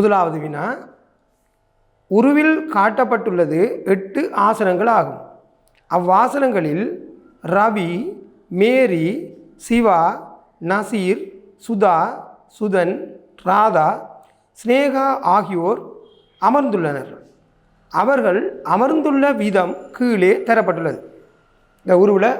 முதலாவது வினா. உருவில் காட்டப்பட்டுள்ளது எட்டு ஆசனங்கள் ஆகும் அவ்வாசனங்களில் ரவி மேரி சிவா நசீர் சுதா சுதன் ராதா ஸ்னேகா ஆகியோர் அமர்ந்துள்ளனர். அவர்கள் அமர்ந்துள்ள விதம் கீழே தரப்பட்டுள்ளது. இந்த உருவில்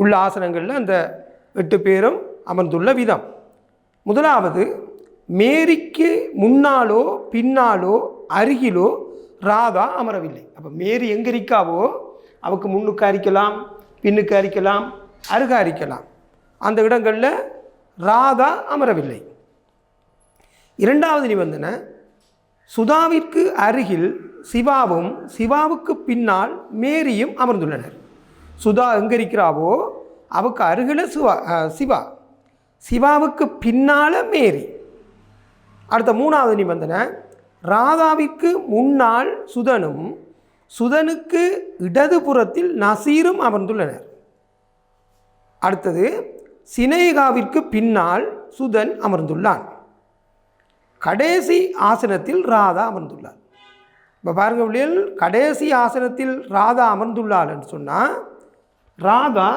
உள்ள ஆசனங்களில் அந்த எட்டு பேரும் அமர்ந்துள்ள விதம். முதலாவது மேரிக்கு முன்னாலோ பின்னாலோ அருகிலோ ராதா அமரவில்லை. அப்போ மேரி எங்கே இருக்காவோ அவக்கு முன்னுக்கு அரிக்கலாம் பின்னுக்கு அரிக்கலாம் அருக அரிக்கலாம். அந்த இடங்களில் ராதா அமரவில்லை. இரண்டாவது நிபந்தனை சுதாவிற்கு அருகில் சிவாவும் சிவாவுக்கு பின்னால் மேரியும் அமர்ந்துள்ளனர். சுதா எங்கே இருக்கிறாவோ அவக்கு அருகில் சிவா சிவா. சிவாவுக்கு பின்னால் மேரி. அடுத்த மூணாவது நிபந்தனை ராதாவிற்கு முன்னால் சுதனும் சுதனுக்கு இடதுபுறத்தில் நசீரும் அமர்ந்துள்ளனர். அடுத்தது சினேகாவிற்கு பின்னால் சுதன் அமர்ந்துள்ளான். கடைசி ஆசனத்தில் ராதா அமர்ந்துள்ளார் இப்போ பாருங்க கடைசி ஆசனத்தில் ராதா அமர்ந்துள்ளாள் என்று சொன்னால் ராதா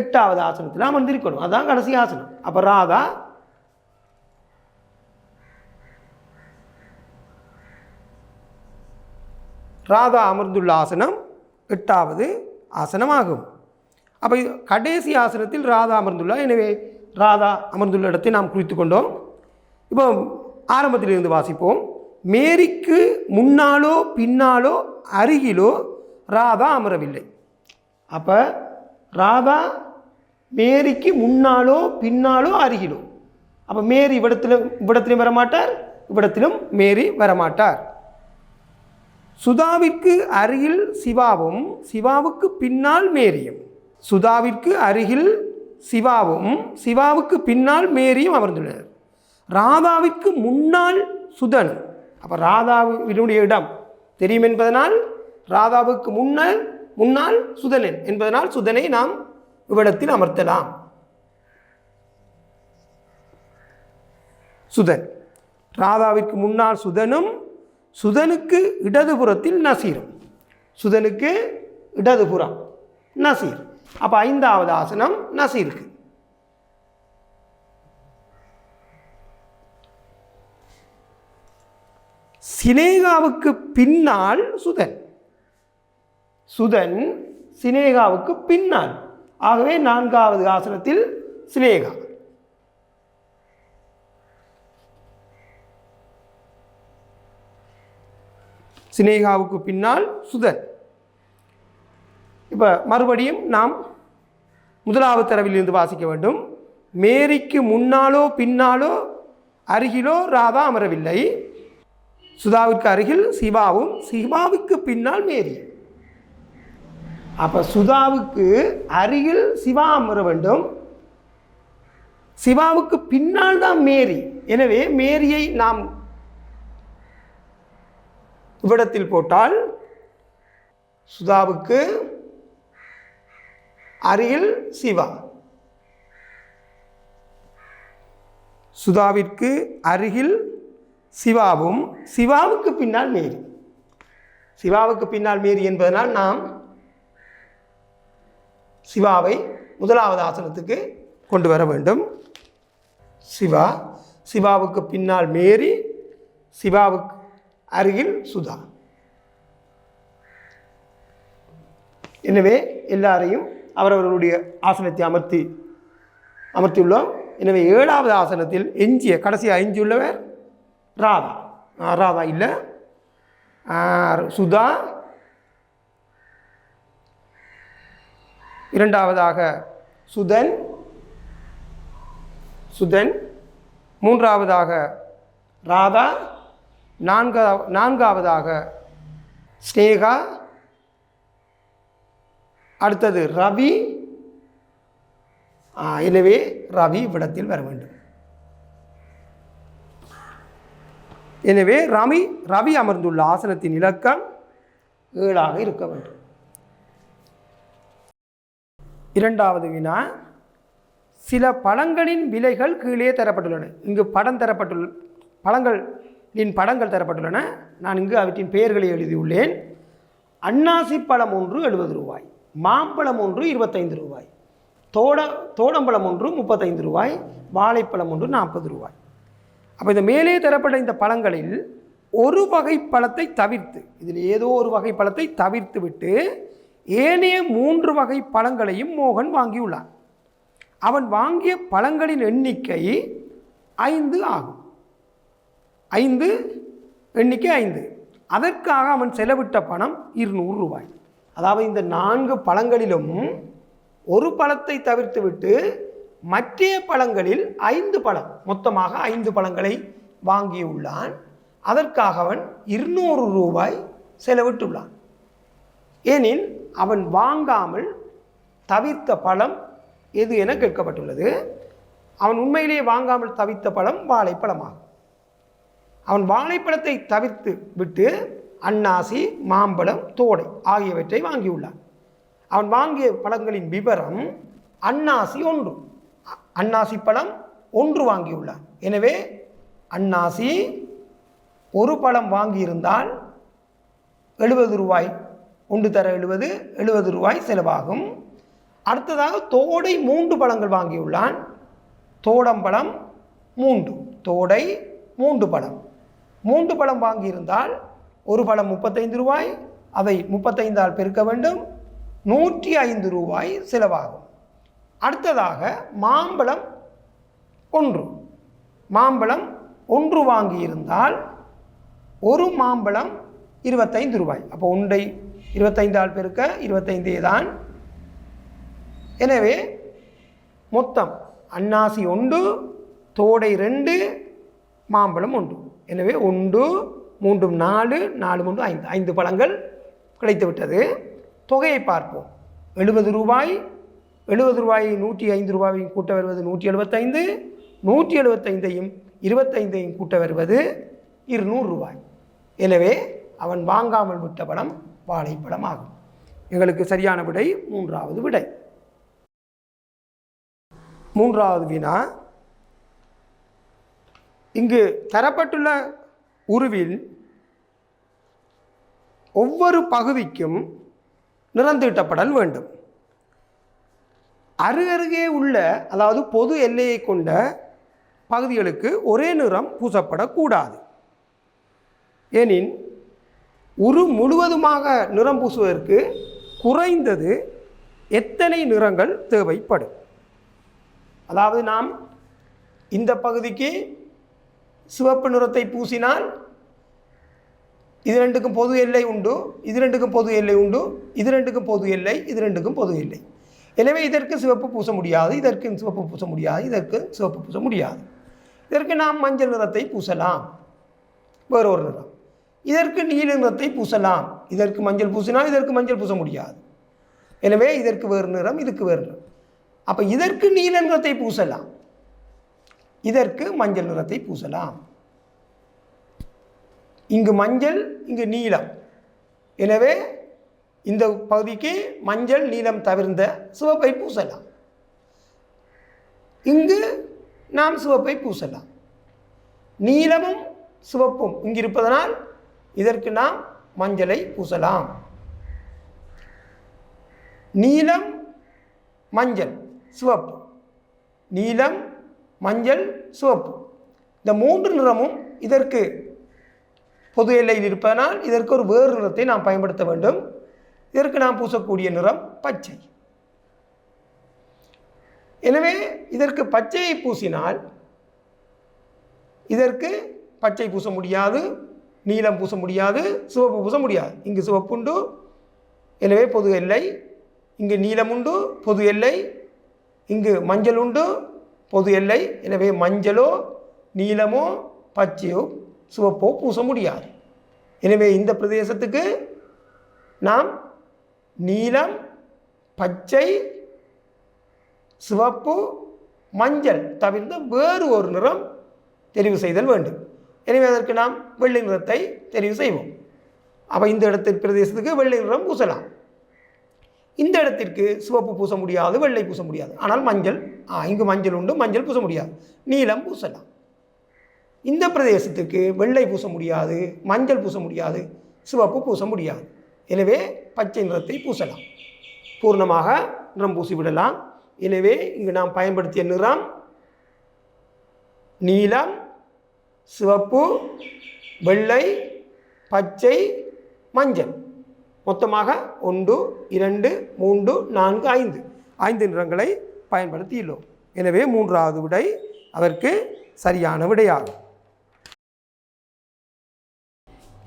எட்டாவது ஆசனத்தில் அமர்ந்திருக்கணும். அதான் கடைசி ஆசனம். அப்போ ராதா ராதா அமர்ந்துள்ள ஆசனம் எட்டாவது ஆசனமாகும். அப்போ கடைசி ஆசனத்தில் ராதா அமர்ந்துள்ளார். எனவே ராதா அமர்ந்துள்ள இடத்தை நாம் குறித்து கொண்டோம். இப்போ ஆரம்பத்திலிருந்து வாசிப்போம். மேரிக்கு முன்னாலோ பின்னாலோ அருகிலோ ராதா அமரவில்லை. அப்போ ராதா மேரிக்கு முன்னாலோ பின்னாலோ அருகிலோ. அப்போ மேரி இவ்விடத்தில் இவ்விடத்திலும் வரமாட்டார் இவ்விடத்திலும் மேரி வரமாட்டார். சுதாவிற்கு அருகில் சிவாவும் சிவாவுக்கு பின்னால் மேரியும். சுதாவிற்கு அருகில் சிவாவும் சிவாவுக்கு பின்னால் மேரியும் அமர்ந்துள்ளனர். ராதாவிற்கு முன்னால் சுதன். அப்போ ராதாவினுடைய இடம் தெரியும் என்பதனால் ராதாவுக்கு முன்னால் முன்னால் சுதனன் என்பதனால் சுதனை நாம் இவ்விடத்தில் அமர்த்தலாம். சுதன். ராதாவிற்கு முன்னால் சுதனும் சுதனுக்கு இடதுபுறத்தில் நசீரும். சுதனுக்கு இடதுபுறம் நசீர். அப்போ ஐந்தாவது ஆசனம் நசீருக்கு. சினேகாவுக்கு பின்னால் சுதன். சுதன் சினேகாவுக்கு பின்னால். ஆகவே நான்காவது ஆசனத்தில் சினேகா. சினேகாவுக்கு பின்னால் சுதன் இப்போ மறுபடியும் நாம் முதலாவது தரவிலிருந்து வாசிக்க வேண்டும். மேரிக்கு முன்னாலோ பின்னாலோ அருகிலோ ராதா அமரவில்லை. சுதாவிற்கு அருகில் சிவாவும் சிவாவுக்கு பின்னால் மேரி. அப்போ சுதாவுக்கு அருகில் சிவா அமர வேண்டும். சிவாவுக்கு பின்னால் தான் மேரி. எனவே மேரியை நாம் இவ்விடத்தில் போட்டால் சுதாவுக்கு அருகில் சிவா. சுதாவிற்கு அருகில் சிவாவும் சிவாவுக்கு பின்னால் மேரி. சிவாவுக்கு பின்னால் மேரி என்பதனால் நாம் சிவாவை முதலாவது ஆசனத்துக்கு கொண்டு வர வேண்டும். சிவா சிவாவுக்கு பின்னால் மேரி சிவாவுக்கு அருகில் சுதா. எனவே எல்லாரையும் அவரவர்களுடைய ஆசனத்தை அமர்த்தி அமர்த்தியுள்ளோம். எனவே ஏழாவது ஆசனத்தில் எஞ்சிய கடைசி எஞ்சியுள்ளவர் ராதா. ராதா இல்லை. சுதா. இரண்டாவதாக சுதன். சுதன். மூன்றாவதாக ராதா. நான்கா நான்காவதாக ஸ்னேகா அடுத்தது ரவி. எனவே ரவி இவ்விடத்தில் வர வேண்டும். எனவே ரவி ரவி அமர்ந்துள்ள ஆசனத்தின் இலக்கம் ஏழாக இருக்க வேண்டும். இரண்டாவது வினா சில பழங்களின் விலைகள் கீழே தரப்பட்டுள்ளன. இங்கு படம் தரப்பட்டுள்ள பழங்களின் படங்கள் தரப்பட்டுள்ளன. நான் இங்கு அவற்றின் பெயர்களை எழுதியுள்ளேன். அன்னாசி பழம் ஒன்று எழுபது ரூபாய். மாம்பழம் ஒன்று இருபத்தைந்து ரூபாய். தோட தோடம்பழம் ஒன்று முப்பத்தைந்து ரூபாய். வாழைப்பழம் ஒன்று நாற்பது ரூபாய். அப்போ இந்த மேலே தரப்பட்ட இந்த பழங்களில் ஒரு வகை பழத்தை தவிர்த்து இதில் ஏதோ ஒரு வகை பழத்தை தவிர்த்து விட்டு ஏனைய மூன்று வகை பழங்களையும் மோகன் வாங்கியுள்ளான். அவன் வாங்கிய பழங்களின் எண்ணிக்கை ஐந்து ஆகும். ஐந்து எண்ணிக்கை ஐந்து. அதற்காக அவன் செலவிட்ட பணம் இருநூறு ரூபாய். அதாவது இந்த நான்கு பழங்களிலும் ஒரு பழத்தை தவிர்த்துவிட்டு மற்ற பழங்களில் ஐந்து பழம் மொத்தமாக ஐந்து பழங்களை வாங்கியுள்ளான். அதற்காக அவன் இருநூறு ரூபாய் செலவிட்டுள்ளான். ஏனில் அவன் வாங்காமல் தவிர்த்த பழம் எது என கேட்கப்பட்டுள்ளது. அவன் உண்மையிலேயே வாங்காமல் தவித்த பழம் வாழைப்பழமாகும். அவன் வாழைப்பழத்தை தவிர்த்து விட்டு அன்னாசி மாம்பழம் தோடை ஆகியவற்றை வாங்கியுள்ளான். அவன் வாங்கிய பழங்களின் விவரம் அன்னாசி ஒன்று. அன்னாசி பழம் ஒன்று வாங்கியுள்ளான். எனவே அன்னாசி ஒரு பழம் வாங்கியிருந்தால் எழுபது ரூபாய் ஒன்று தர எழுபது எழுபது ரூபாய் செலவாகும். அடுத்ததாக தோடை மூன்று பழங்கள் வாங்கியுள்ளான். தோடம்பழம் மூன்று தோடை மூன்று பழம். மூன்று பழம் வாங்கியிருந்தால் ஒரு பழம் முப்பத்தைந்து ரூபாய் அதை முப்பத்தைந்தால் பெருக்க வேண்டும். நூற்றி ஐந்து ரூபாய் செலவாகும். அடுத்ததாக மாம்பழம் ஒன்று. மாம்பழம் ஒன்று வாங்கியிருந்தால் ஒரு மாம்பழம் இருபத்தைந்து ரூபாய். அப்போ ஒன்றை இருபத்தைந்தால் பெருக்க இருபத்தைந்தே தான். எனவே மொத்தம் அன்னாசி ஒன்று தோடை ரெண்டு மாம்பழம் ஒன்று. எனவே ஒன்று மூன்றும் நாலு நாலு மூன்று ஐந்து. ஐந்து பழங்கள் கிடைத்துவிட்டது. தொகையை பார்ப்போம். எழுபது ரூபாய் எழுபது ரூபாயை நூற்றி ஐந்து ரூபாயையும் கூட்ட வருவது நூற்றி எழுபத்தைந்து நூற்றி எழுபத்தைந்தையும் இருபத்தைந்தையும் கூட்ட வருவது இருநூறு ரூபாய். எனவே அவன் வாங்காமல் விட்ட படம் வாழைப்படம் ஆகும். எங்களுக்கு சரியான விடை மூன்றாவது விடை. மூன்றாவது வினா இங்கு தரப்பட்டுள்ள உருவில் ஒவ்வொரு பகுதிக்கும் நிறந்தீட்டப்படல் வேண்டும். அருகருகே உள்ள அதாவது பொது எல்லையை கொண்ட பகுதிகளுக்கு ஒரே நிறம் பூசப்படக்கூடாது. ஏனின் உரு முழுவதுமாக நிறம் பூசுவதற்கு குறைந்தது எத்தனை நிறங்கள் தேவைப்படும்? அதாவது நாம் இந்த பகுதிக்கு சிவப்பு நிறத்தை பூசினால் இது ரெண்டுக்கும் பொது எல்லை உண்டு இது ரெண்டுக்கும் பொது எல்லை உண்டு இது ரெண்டுக்கும் பொது எல்லை இது ரெண்டுக்கும் பொது எல்லை. எனவே இதற்கு சிவப்பு பூச முடியாது இதற்கு சிவப்பு பூச முடியாது இதற்கு சிவப்பு பூச முடியாது. இதற்கு நாம் மஞ்சள் நிறத்தை பூசலாம். வேறு ஒரு நிறம். இதற்கு நீல நிறத்தை பூசலாம். இதற்கு மஞ்சள் பூசினால் இதற்கு மஞ்சள் பூச முடியாது. எனவே இதற்கு வேறு நிறம் இதுக்கு வேறு நிறம். அப்போ இதற்கு நீல நிறத்தை பூசலாம். இதற்கு மஞ்சள் நிறத்தை பூசலாம். இங்கு மஞ்சள் இங்கு நீலம். எனவே இந்த பகுதிக்கு மஞ்சள் நீலம் தவிர்ந்த சிவப்பை பூசலாம். இங்கு நாம் சிவப்பை பூசலாம். நீலமும் சிவப்பும் இங்கு இருப்பதனால் இதற்கு நாம் மஞ்சளை பூசலாம். நீலம் மஞ்சள் சிவப்பு. நீலம் மஞ்சள் சிவப்பு. இந்த மூன்று நிறமும் இதற்கு பொது எல்லையில் இருப்பதனால் இதற்கு ஒரு வேறு நிறத்தை நாம் பயன்படுத்த வேண்டும். இதற்கு நாம் பூசக்கூடிய நிறம் பச்சை. எனவே இதற்கு பச்சையை பூசினால் இதற்கு பச்சை பூச முடியாது நீலம் பூச முடியாது சிவப்பு பூச முடியாது. இங்கு சிவப்புண்டு எனவே பொது எல்லை. இங்கு நீலம் உண்டு பொது எல்லை. இங்கு மஞ்சள் உண்டு பொது எல்லை எனவே மஞ்சளோ நீலமோ பச்சையோ சிவப்போ பூச முடியாது. எனவே இந்த பிரதேசத்துக்கு நாம் நீலம் பச்சை சிவப்பு மஞ்சள் தவிர்ந்த வேறு ஒரு நிறம் தெரிவு செய்தல் வேண்டும். எனவே அதற்கு நாம் வெள்ளை நிறத்தை தெரிவு செய்வோம். அப்போ இந்த இடத்திற்கு பிரதேசத்துக்கு வெள்ளை நிறம் பூசலாம். இந்த இடத்திற்கு சிவப்பு பூச முடியாது வெள்ளை பூச முடியாது. ஆனால் மஞ்சள் ஆ இங்கு மஞ்சள் உண்டு மஞ்சள் பூச முடியாது. நீலம் பூசலாம். இந்த பிரதேசத்துக்கு வெள்ளை பூச முடியாது மஞ்சள் பூச முடியாது சிவப்பு பூச முடியாது. எனவே பச்சை நிறத்தை பூசலாம். பூர்ணமாக நிறம் பூசி விடலாம். எனவே இங்கு நாம் பயன்படுத்திய நிறம் நீலம் சிவப்பு வெள்ளை பச்சை மஞ்சள். மொத்தமாக ஒன்று இரண்டு மூன்று நான்கு ஐந்து. ஐந்து நிறங்களை பயன்படுத்தியுள்ளோம். எனவே மூன்றாவது விடை அதற்கு சரியான விடையாகும்.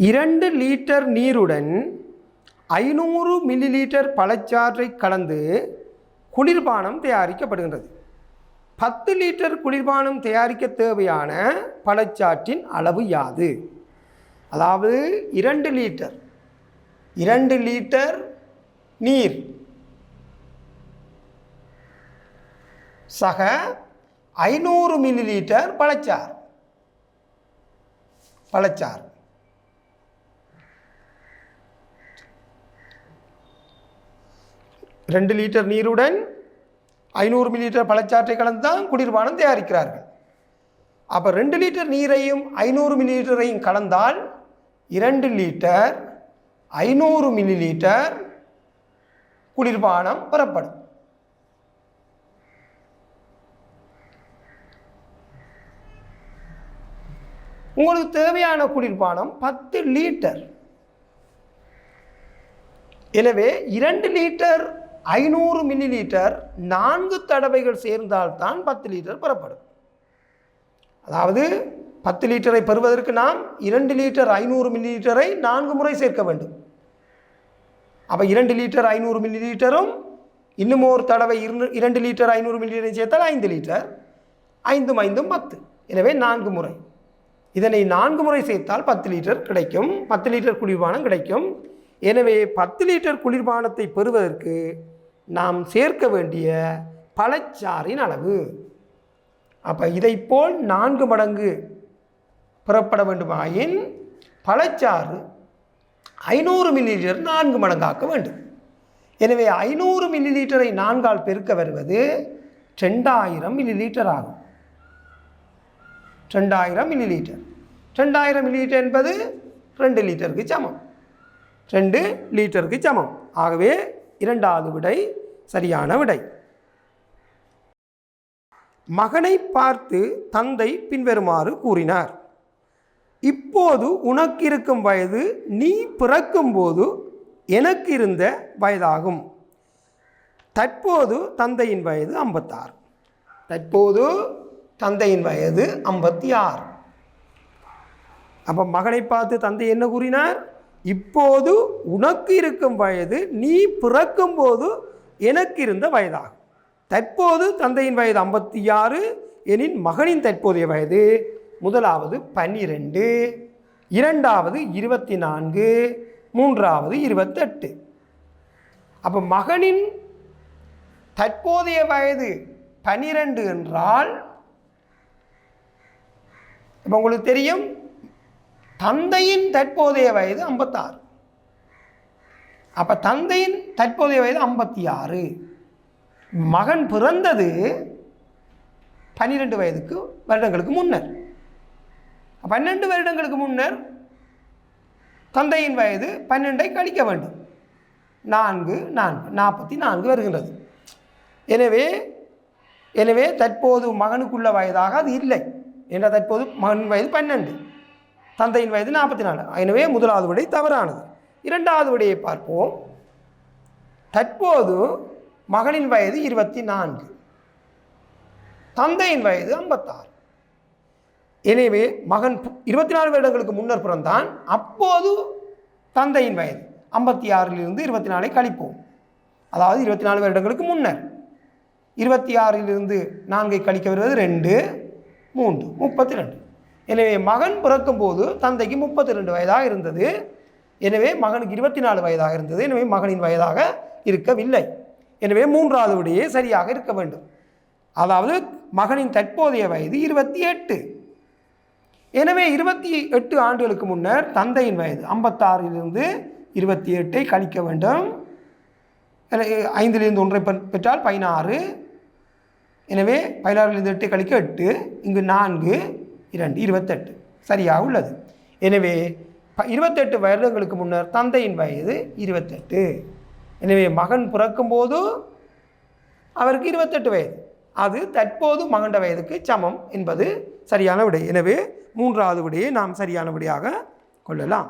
இரண்டு லிட்டர் நீருடன் ஐநூறு மில்லி லிட்டர் பழச்சாற்றை கலந்து குளிர்பானம் தயாரிக்கப்படுகின்றது. பத்து லிட்டர் குளிர்பானம் தயாரிக்க தேவையான பழச்சாற்றின் அளவு யாது? அதாவது இரண்டு லிட்டர் இரண்டு லிட்டர் நீர் சக ஐநூறு மில்லி லிட்டர் பழச்சாறு. பழச்சாறு. ரெண்டு லிட்டர் நீருடன் ஐநூறு மில்லி லிட்டர் பழச்சாற்றை கலந்து தான் குளிர்பானம் தயாரிக்கிறார்கள். அப்போ ரெண்டு லிட்டர் நீரையும் ஐநூறு மில்லி லிட்டரையும் கலந்தால் இரண்டு லிட்டர் ஐநூறு மில்லி லிட்டர் குளிர்பானம் பெறப்படும். உங்களுக்கு தேவையான குளிர்பானம் பத்து லிட்டர் எனவே இரண்டு லிட்டர் ஐநூறு மில்லி லிட்டர் நான்கு தடவைகள் சேர்ந்தால்தான் பத்து லிட்டர் பெறப்படும். அதாவது பத்து லிட்டரை பெறுவதற்கு நாம் இரண்டு லிட்டர் ஐநூறு மில்லி லிட்டரை நான்கு முறை சேர்க்க வேண்டும். அப்போ இரண்டு லிட்டர் ஐநூறு மில்லி லிட்டரும் இன்னும் ஒரு தடவை இரு- இரண்டு லிட்டர் ஐநூறு மில்லி லிட்டரை சேர்த்தால் ஐந்து லிட்டர் ஐந்தும் ஐந்தும் பத்து. எனவே நான்கு முறை. இதனை நான்கு முறை சேர்த்தால் பத்து லிட்டர் கிடைக்கும். பத்து லிட்டர் குளிர்பானம் கிடைக்கும். எனவே பத்து லிட்டர் குளிர்பானத்தை பெறுவதற்கு நாம் சேர்க்க வேண்டிய பழச்சாறின் அளவு. அப்போ இதைப்போல் நான்கு மடங்கு பெறப்பட வேண்டுமாயின் பழச்சாறு ஐநூறு மில்லி லிட்டர் நான்கு மடங்காக்க வேண்டும். எனவே ஐநூறு மில்லி லிட்டரை நான்கால் பெருக்க வருவது ரெண்டாயிரம் மில்லி லிட்டர் ஆகும். ரெண்டாயிரம் மில்லி லிட்டர் ரெண்டாயிரம் லிட்டர் என்பது ரெண்டு லிட்டருக்கு சமம். ரெண்டு லிட்டருக்கு சமம். ஆகவே இரண்டாவது விடை சரியான விடை. மகனை பார்த்து தந்தை பின்வருமாறு கூறினார். இப்போது உனக்கு இருக்கும் வயது நீ பிறக்கும்போது எனக்கு இருந்த வயதாகும். தற்போது தந்தையின் வயது ஐம்பத்தாறு. தற்போது தந்தையின் வயது ஐம்பத்தி ஆறு. அப்போ மகனை பார்த்து தந்தை என்ன கூறினார்? இப்போது உனக்கு இருக்கும் வயது நீ பிறக்கும்போது எனக்கு இருந்த வயதாகும். தற்போது தந்தையின் வயது ஐம்பத்தி ஆறு எனின் மகனின் தற்போதைய வயது முதலாவது பன்னிரெண்டு இரண்டாவது இருபத்தி நான்கு மூன்றாவது இருபத்தெட்டு. அப்போ மகனின் தற்போதைய வயது பன்னிரெண்டு என்றால் இப்போ உங்களுக்கு தெரியும் தந்தையின் தற்போதைய வயது ஐம்பத்தாறு. அப்போ தந்தையின் தற்போதைய வயது ஐம்பத்தி ஆறு மகன் பிறந்தது பன்னிரெண்டு வயதுக்கு வருடங்களுக்கு முன்னர். பன்னெண்டு வருடங்களுக்கு முன்னர் தந்தையின் வயது பன்னெண்டை கழிக்க வேண்டும். நான்கு நான்கு நாற்பத்தி நான்கு வருகின்றது. எனவே எனவே தற்போது மகனுக்குள்ள வயதாக அது இல்லை. என்ற தற்போது மகன் வயது பன்னெண்டு தந்தையின் வயது நாற்பத்தி நாலு. எனவே முதலாவது விடை தவறானது. இரண்டாவது விடையை பார்ப்போம். தற்போது மகனின் வயது இருபத்தி நான்கு. தந்தையின் வயது ஐம்பத்தாறு. எனவே மகன் இருபத்தி நாலு வருடங்களுக்கு முன்னர் பிறந்தான். அப்போது தந்தையின் வயது ஐம்பத்தி ஆறிலிருந்து இருபத்தி நாலை கழிப்போம். அதாவது இருபத்தி நாலு வருடங்களுக்கு முன்னர். இருபத்தி ஆறிலிருந்து நான்கை கழிக்க வருவது ரெண்டு மூன்று முப்பத்தி ரெண்டு. எனவே மகன் பிறக்கும்போது தந்தைக்கு முப்பத்தி ரெண்டு வயதாக இருந்தது. எனவே மகனுக்கு இருபத்தி நாலு வயதாக இருந்தது. எனவே மகனின் வயதாக இருக்கவில்லை. எனவே மூன்றாவது விடையே சரியாக இருக்க வேண்டும். அதாவது மகனின் தற்போதைய வயது இருபத்தி எட்டு. எனவே இருபத்தி எட்டு ஆண்டுகளுக்கு முன்னர் தந்தையின் வயது ஐம்பத்தாறிலிருந்து இருபத்தி எட்டை கழிக்க வேண்டும். எனவே ஐந்திலிருந்து ஒன்றை பெற்றால் பதினாறு. எனவே பதினாறிலிருந்து எட்டை கழிக்க எட்டு. இங்கு நான்கு. இரண்டு இருபத்தெட்டு. சரியாக உள்ளது. எனவே இருபத்தெட்டு வருடங்களுக்கு முன்னர் தந்தையின் வயது இருபத்தெட்டு. எனவே மகன் பிறக்கும்போது அவருக்கு இருபத்தெட்டு வயது. அது தற்போது மகண்ட வயதுக்கு சமம் என்பது சரியான விடை. எனவே மூன்றாவது விடையை நாம் சரியான விடையாக கொள்ளலாம்.